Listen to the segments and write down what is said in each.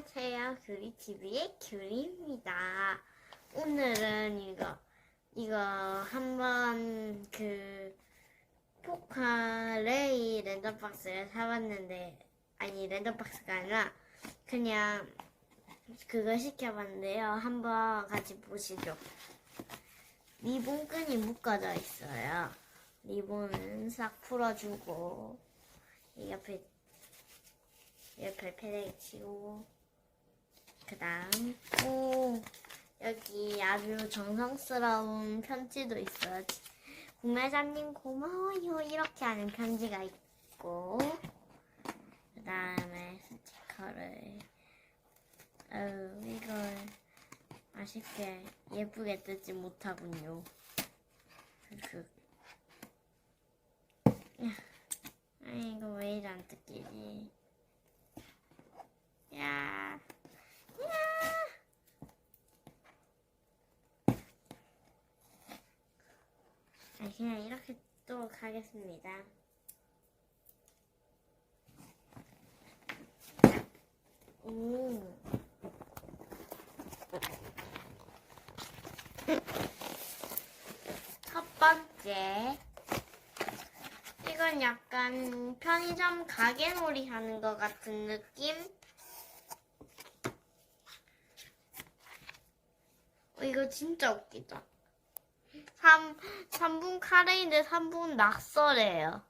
안녕하세요. 규리TV의 규리입니다. 오늘은 이거, 이거 한번 그, 포카 레이 랜덤박스를 사봤는데, 아니, 랜덤박스가 아니라, 그냥, 그거 시켜봤는데요. 한번 같이 보시죠. 리본끈이 묶어져 있어요. 리본은 싹 풀어주고, 이 옆에 옆에 패대기 치고 그 다음. 오 여기 아주 정성스러운 편지도 있어요 구매자님 고마워요. 이렇게 하는 편지가 있고 그 다음에 스티커를. 아유 이걸 아쉽게 예쁘게 뜯지 못하군요. 그아 이거 왜 이리 안 뜯기지 야, 야. 아, 그냥 이렇게 또 가겠습니다. 오. 첫 번째. 이건 약간 편의점 가게놀이 하는 것 같은 느낌? 어, 이거 진짜 웃기다. 3, 3분 카레인데 3분 낙서래요.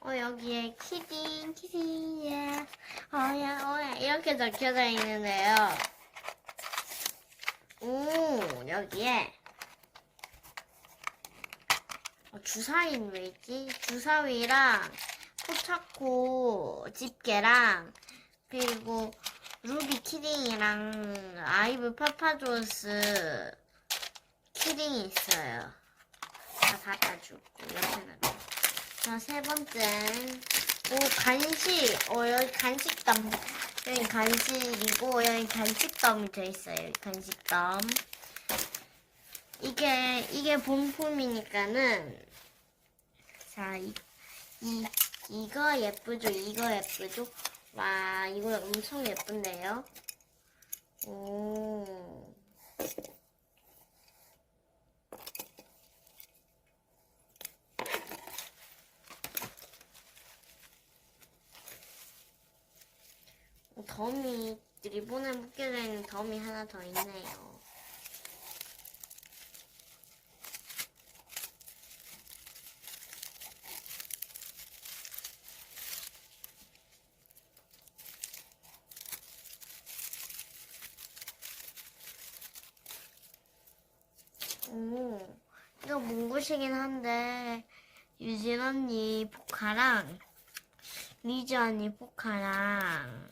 어, 여기에 키딩, 키딩, 예. 어야, 어야. 이렇게 적혀져 있는데요. 오, 여기에. 어, 주사위는 왜 있지? 주사위랑 포차코 집게랑 그리고 루비 키링이랑 아이브 파파조스 키링이 있어요. 다 갖다주고 옆에는. 자세 번째. 오 간식. 어 여기 간식덤. 여기 간식이고 여기 간식덤이 들어있어요 여기 간식덤. 이게 이게 본품이니까는 자 이, 이 이거 예쁘죠? 이거 예쁘죠? 와, 이거 엄청 예쁜데요? 오. 덤이, 리본에 묶여져 있는 덤이 하나 더 있네요. 오, 이거 문구시긴 한데, 유진 언니 포카랑, 리즈 언니 포카랑,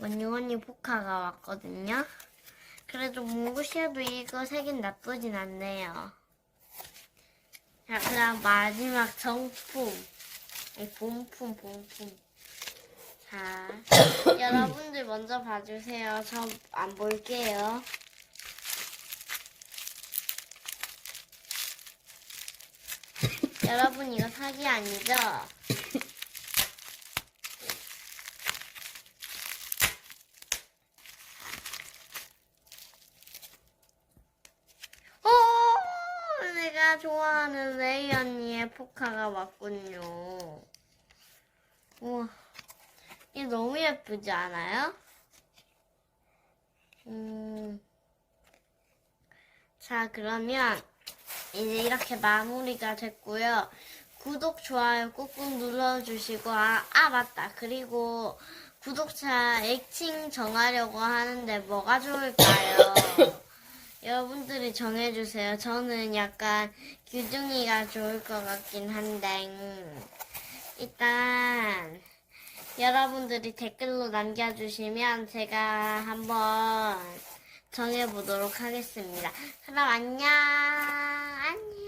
원유 언니 포카가 왔거든요. 그래도 문구시에도 이거 색은 나쁘진 않네요. 자, 그다음 마지막 정품. 이 본품, 본품. 자, 여러분들 먼저 봐주세요. 저 안 볼게요. 여러분 이거 사기 아니죠? 오, 내가 좋아하는 레이 언니의 포카가 왔군요. 우와, 이게 너무 예쁘지 않아요? 음, 자 그러면 이제 이렇게 마무리가 됐고요. 구독, 좋아요 꾹꾹 눌러주시고, 아, 아, 맞다. 그리고 구독자 애칭 정하려고 하는데 뭐가 좋을까요? 여러분들이 정해주세요. 저는 약간 규중이가 좋을 것 같긴 한데, 음, 일단, 여러분들이 댓글로 남겨주시면 제가 한번 정해보도록 하겠습니다. 그럼 안녕. 안녕.